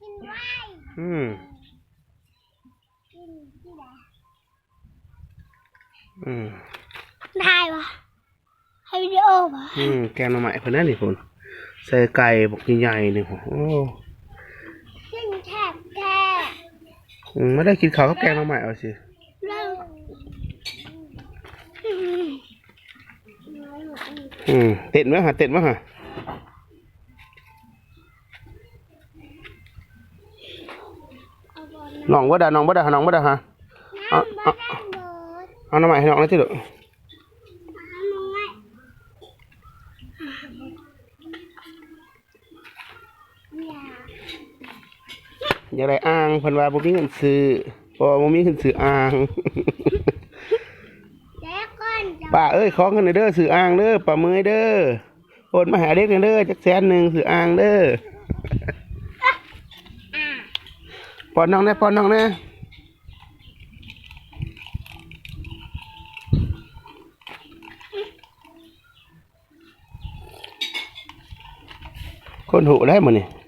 กินไว้อืมกินที่ไหนอืมได้ปะให้วิดีโอปะอืมแกงหน่อไม้เพิ่นนั่นนี่พุ่นใส่ไก่บอกใหญ่ๆนี่โอ้โหขึ้นแทบแค่อืมไม่ได้กินข้าวกับแกงหน่อไม้เอาสิเริ่มอืมเต้นไหมฮะเต้นไหมฮะ น้องบ่ได้น้องบ่ได้น้องบ่ได้ฮะน้ำบ้านโดดเอาหน่อไม้ให้น้องหนะที่เด้อน้ำมึงไงอย่าอยากได้อ่างเพิ่นว่าบ่มีเงินซื้อเพราะว่าบ่มีเงินซื้ออ่าง แล้วก้อนจะป้าเอ้ยขอเงินหน่อยเด้อซื้ออ่างเด้อป้าเมยเด้อโอนมาหาเด็กหน่อยเด้อจักแสนหนึงซื้ออ่างเด้ออ่า ปอนน้องน่ป้อนน้องน่คนหูได้หมดนี่